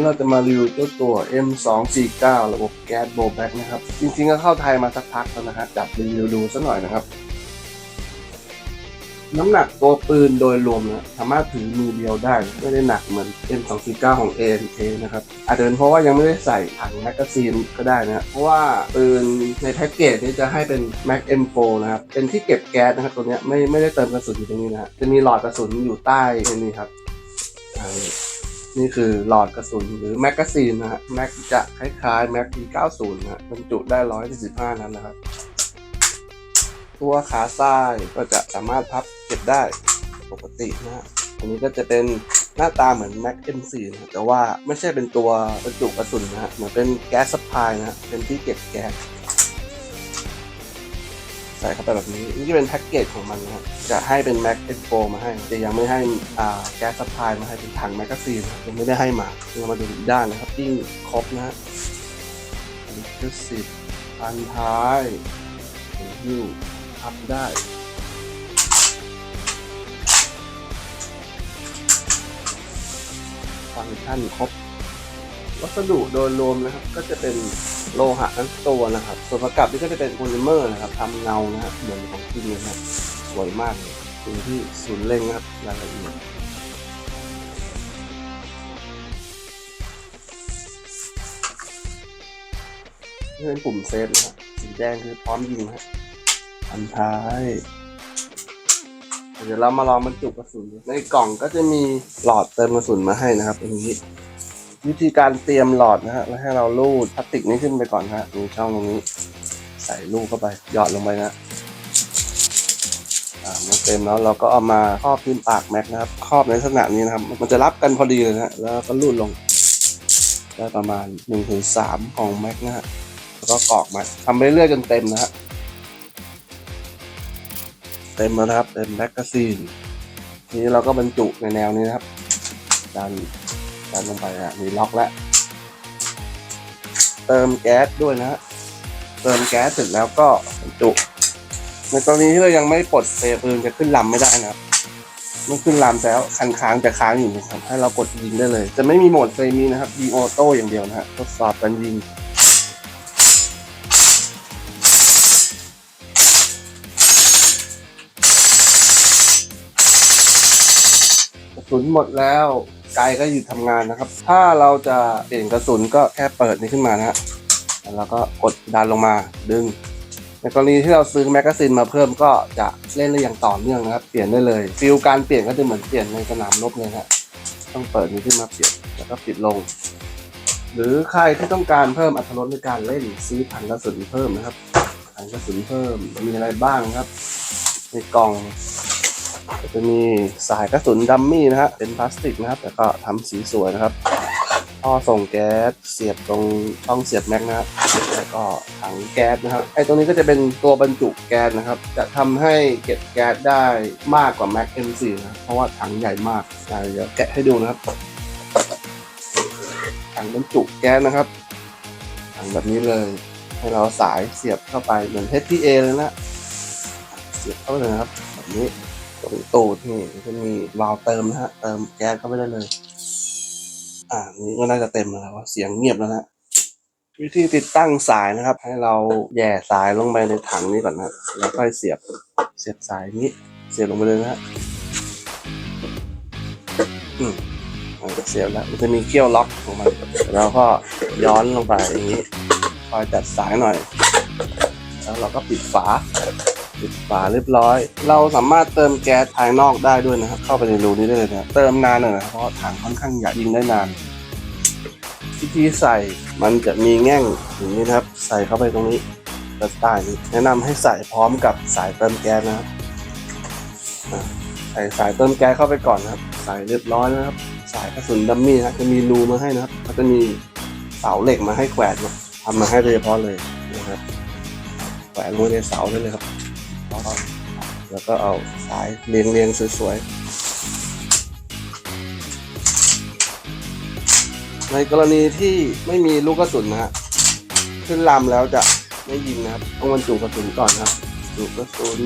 นี้เราจะมารีวิวเจ้าตัว M249 ระบบแก๊สโบแบ็กนะครับ จริงๆก็เข้าไทยมาสักพักแล้วนะฮะจับรีวิวดูสักหน่อยนะครับ น้ำหนักตัวปืนโดยรวมนะสามารถถือมือเดียวได้ ไม่ได้หนักเหมือน M249 ของ ANK นะครับ อาจจะเป็นเพราะว่ายังไม่ได้ใส่ถังแมกกาซีนก็ได้นะเพราะว่าปืนในแพ็กเกจนี้จะให้เป็น Mac M4 นะครับ เป็นที่เก็บแก๊สนะครับตัวนี้ไม่ไม่ได้เติมกระสุนอยู่ตรงนี้นะฮะจะมีหลอดกระสุนอยู่ใต้นี่ครับ นี่คือหลอดกระสุนหรือแมกกาซีนนะฮะแม็กจะคล้ายๆแม็ก P90 นะฮะบรรจุได้ 145 นั้นนะครับ ตัวขาซ้ายก็จะสามารถพับเก็บได้ปกตินะฮะอันนี้ก็จะเป็นหน้าตาเหมือน Mac M4 นะฮะแต่ว่าไม่ใช่เป็นตัวบรรจุกระสุนนะฮะเหมือนเป็นแก๊สซัพายนะฮะเป็นที่เก็บแก๊ส ใส่เข้าไปแบบนี้ นี่จะเป็นแพ็กเกจของมันนะครับจะให้เป็น Mac Expo มาให้ แต่ยังไม่ให้อ่าแก๊สซัพพลายมาให้เป็นถังแมกกาซีนครับยังไม่ได้ให้มาเรามาดูอีกด้านนะครับยิ่งครบนะฮะลิขสิทธิ์พันท้ายหิ้วพับได้ฟังก์ชันครบ วัสดุโดยรวมนะครับ ก็จะเป็นโลหะทั้งตัวนะครับ ส่วนประกับนี่ก็จะเป็นโพลิเมอร์นะครับทำเงานะครับเหมือนของจริงนะครับสวยมากเลยดูที่ศูนย์เร่งนะครับรายละเอียดนี่เป็นปุ่มเซฟนะครับสีแดงคือพร้อมยิงนะครับอันท้ายเดี๋ยวเรามาลองบรรจุกระสุน ในกล่องก็จะมีหลอดเติมกระสุนมาให้นะครับตรงนี้ วิธีการเตรียมหลอดนะฮะแล้วให้เราลูดพลาสติกนี้ขึ้นไปก่อนฮะมีช่องตรงนี้ ใส่ลูกเข้าไปหยอดลงไปนะอ่ามันเต็มแล้วเราก็เอามาครอบที่ปากแม็กนะครับครอบในลักษณะนี้นะครับ มันจะรับกันพอดีเลยนะฮะแล้วก็ลูดลง ได้ประมาณ1นถึงสของแม็กนะฮะแล้วก็กรอกมาทำไปเรื่อยจนเต็มนะฮะเต็มแล้วนะครับเต็มแม็กกาซีนทีนี้เราก็บรรจุในแนวนี้นะครับดัน ดันลงไปอะมีล็อกแล้ว เติมแก๊สด้วยนะฮะ เติมแก๊สเสร็จแล้วก็จุในกรณีที่เรายังไม่ปลดเปรย์ปืนจะขึ้นลำไม่ได้นะครับเมื่อขึ้นลำแล้วคันค้างจะค้างอยู่นะครับให้เรากดยิงได้เลย จะไม่มีโหมดเซมินะครับยิงออโต้อย่างเดียวนะฮะทดสอบการยิงกระสุนหมดแล้ว ไกลก็หยุดทำงานนะครับ ถ้าเราจะเปลี่ยนกระสุนก็แค่เปิดนี้ขึ้นมานะฮะแล้วก็กดดันลงมาดึง ในกรณีที่เราซื้อแมกกาซีนมาเพิ่มก็จะเล่นได้อย่างต่อเนื่องนะครับ เปลี่ยนได้เลยฟิลการเปลี่ยนก็จะเหมือนเปลี่ยนในสนามรบเลยฮะต้องเปิดนี้ขึ้นมาเปลี่ยนแล้วก็ปิดลง หรือใครที่ต้องการเพิ่มอรรถรสในการเล่นซื้อถังกระสุนเพิ่มนะครับถังกระสุนเพิ่มมีอะไรบ้างครับ ในกล่อง ก็จะมีสายกระสุนดัมมี่นะฮะเป็นพลาสติกนะครับแต่ก็ทำสีสวยนะครับท่อส่งแก๊สเสียบตรงช่องเสียบแม็กนะครับแล้วก็ถังแก๊สนะครับไอ้ตรงนี้ก็จะเป็นตัวบรรจุแก๊สนะครับ จะทำให้เก็บแก๊สได้มากกว่า Mac M4 นะเพราะว่าถังใหญ่มากอ่เดี๋ยวแกะให้ดูนะครับถังบรรจุแก๊สนะครับถังแบบนี้เลย ให้เราสายเสียบเข้าไปเหมือน HPA เลยนะเสียบเข้าไปเลยนะครับแบบนี้ ตรงตูดนี่จะมีวาล์วเติมนะฮะ เติมแก๊สเข้าไปได้เลย อ่า นี้ก็น่าจะเต็มแล้วเสียงเงียบแล้วนะวิธีติดตั้งสายนะครับ ให้เราแย่สายลงไปในถังนี้ก่อนนะแล้วค่อยเสียบเสียบสายนี้ เสียบลงไปเลยนะฮะอืมมันจะเสียบแล้วมันจะมีเกี้ยวล็อกของมันแล้วก็ย้อนลงไปอย่างนี้คอยจัดสายหน่อย แล้วเราก็ปิดฝา ปิดฝาเรียบร้อย เราสามารถเติมแก๊สภายนอกได้ด้วยนะครับ เข้าไปในรูนี้ได้เลยนะเติมนานหน่อยนะเพราะถังค่อนข้างใหญ่ยิงได้นานวิธีใส่มันจะมีแง่งอย่างนี้นะครับ ใส่เข้าไปตรงนี้ด้านใต้นี้แนะนำให้ใส่พร้อมกับสายเติมแก๊สนะครับใส่สายเติมแก๊สเข้าไปก่อนนะครับ ใส่เรียบร้อยนะครับ สายกระสุนดัมมี่นะครับจะมีรูมาให้นะครับเขาจะมีเสาเหล็กมาให้แขวนนะทำมาให้โดยเฉพาะเลยนะครับแขวนลงในเสาได้เลยครับ แล้วก็เอาสายเรียงเรียงๆสวยๆ ในกรณีที่ไม่มีลูกกระสุนนะฮะ ขึ้นลำแล้วจะไม่ยิงนะครับต้องบรรจุกระสุนก่อนนะครับจุกระสุน